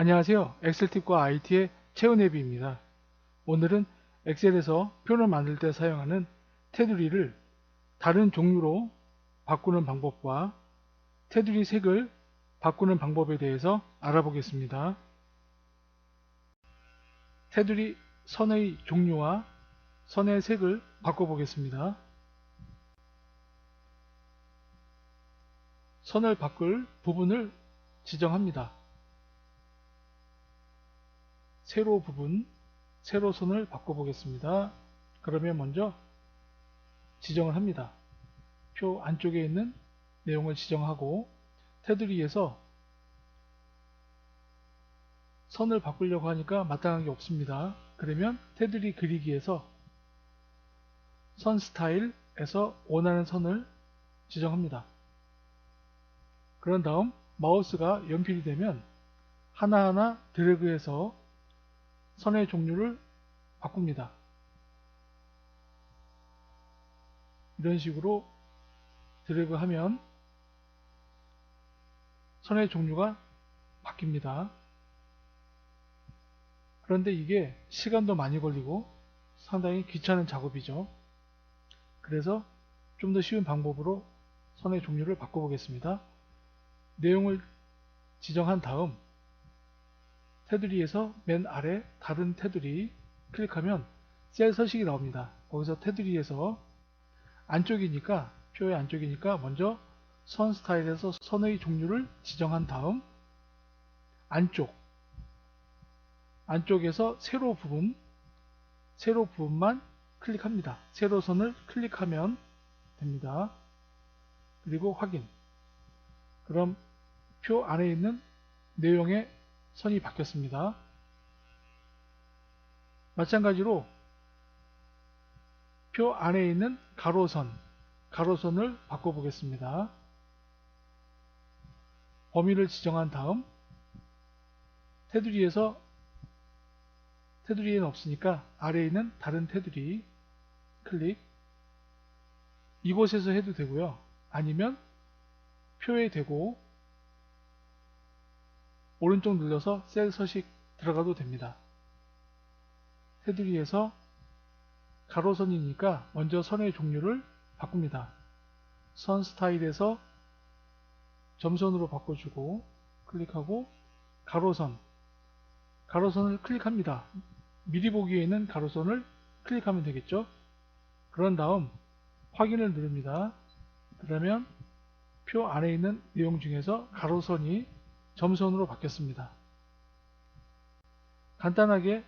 안녕하세요. 엑셀팁과 IT의 최은혜비입니다. 오늘은 엑셀에서 표를 만들 때 사용하는 테두리를 다른 종류로 바꾸는 방법과 테두리 색을 바꾸는 방법에 대해서 알아보겠습니다. 테두리 선의 종류와 선의 색을 바꿔보겠습니다. 선을 바꿀 부분을 지정합니다. 세로 부분, 세로선을 바꿔보겠습니다. 그러면 먼저 지정을 합니다. 표 안쪽에 있는 내용을 지정하고 테두리에서 선을 바꾸려고 하니까 마땅한 게 없습니다. 그러면 테두리 그리기에서 선 스타일에서 원하는 선을 지정합니다. 그런 다음 마우스가 연필이 되면 하나하나 드래그해서 선의 종류를 바꿉니다. 이런 식으로 드래그하면 선의 종류가 바뀝니다. 그런데 이게 시간도 많이 걸리고 상당히 귀찮은 작업이죠. 그래서 좀 더 쉬운 방법으로 선의 종류를 바꿔보겠습니다. 내용을 지정한 다음 테두리에서 맨 아래 다른 테두리 클릭하면 셀 서식이 나옵니다. 거기서 테두리에서 안쪽이니까 표의 안쪽이니까 먼저 선 스타일에서 선의 종류를 지정한 다음 안쪽 안쪽에서 세로 부분 세로 부분만 클릭합니다. 세로 선을 클릭하면 됩니다. 그리고 확인 그럼 표 안에 있는 내용의 선이 바뀌었습니다. 마찬가지로 표 안에 있는 가로선, 가로선을 바꿔보겠습니다. 범위를 지정한 다음 테두리에서 테두리에는 없으니까 아래에 있는 다른 테두리 클릭 이곳에서 해도 되고요. 아니면 표에 되고 오른쪽 눌러서 셀 서식 들어가도 됩니다. 테두리에서 가로선이니까 먼저 선의 종류를 바꿉니다. 선 스타일에서 점선으로 바꿔주고 클릭하고 가로선 가로선을 클릭합니다. 미리 보기에 있는 가로선을 클릭하면 되겠죠. 그런 다음 확인을 누릅니다. 그러면 표 안에 있는 내용 중에서 가로선이 점선으로 바뀌었습니다. 간단하게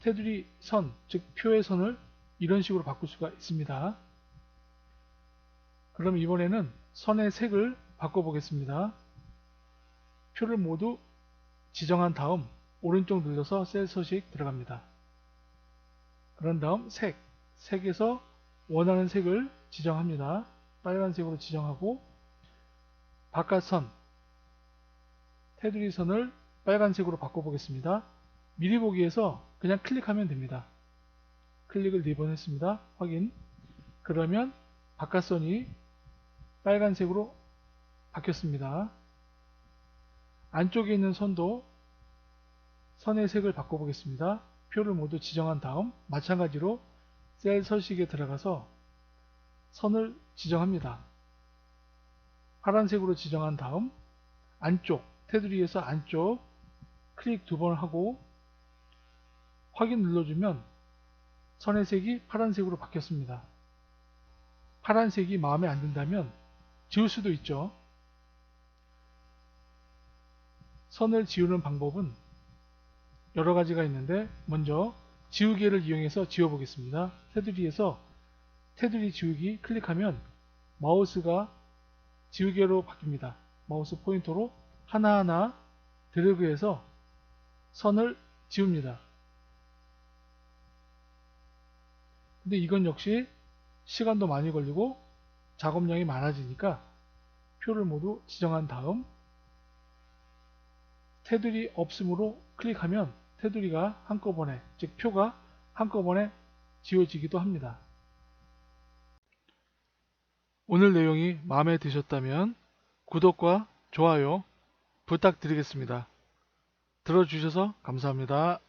테두리 선, 즉 표의 선을 이런 식으로 바꿀 수가 있습니다. 그럼 이번에는 선의 색을 바꿔보겠습니다. 표를 모두 지정한 다음 오른쪽 눌러서 셀 서식 들어갑니다. 그런 다음 색, 색에서 원하는 색을 지정합니다. 빨간색으로 지정하고 바깥선, 테두리 선을 빨간색으로 바꿔보겠습니다. 미리 보기에서 그냥 클릭하면 됩니다. 클릭을 4번 했습니다. 확인. 그러면 바깥선이 빨간색으로 바뀌었습니다. 안쪽에 있는 선도 선의 색을 바꿔보겠습니다. 표를 모두 지정한 다음 마찬가지로 셀 서식에 들어가서 선을 지정합니다. 파란색으로 지정한 다음 안쪽 테두리에서 안쪽 클릭 두 번 하고 확인 눌러주면 선의 색이 파란색으로 바뀌었습니다. 파란색이 마음에 안 든다면 지울 수도 있죠. 선을 지우는 방법은 여러 가지가 있는데 먼저 지우개를 이용해서 지워보겠습니다. 테두리에서 테두리 지우기 클릭하면 마우스가 지우개로 바뀝니다. 마우스 포인터로 하나하나 드래그해서 선을 지웁니다. 근데 이건 역시 시간도 많이 걸리고 작업량이 많아지니까 표를 모두 지정한 다음 테두리 없음으로 클릭하면 테두리가 한꺼번에 즉 표가 한꺼번에 지워지기도 합니다. 오늘 내용이 마음에 드셨다면 구독과 좋아요 부탁드리겠습니다. 들어주셔서 감사합니다.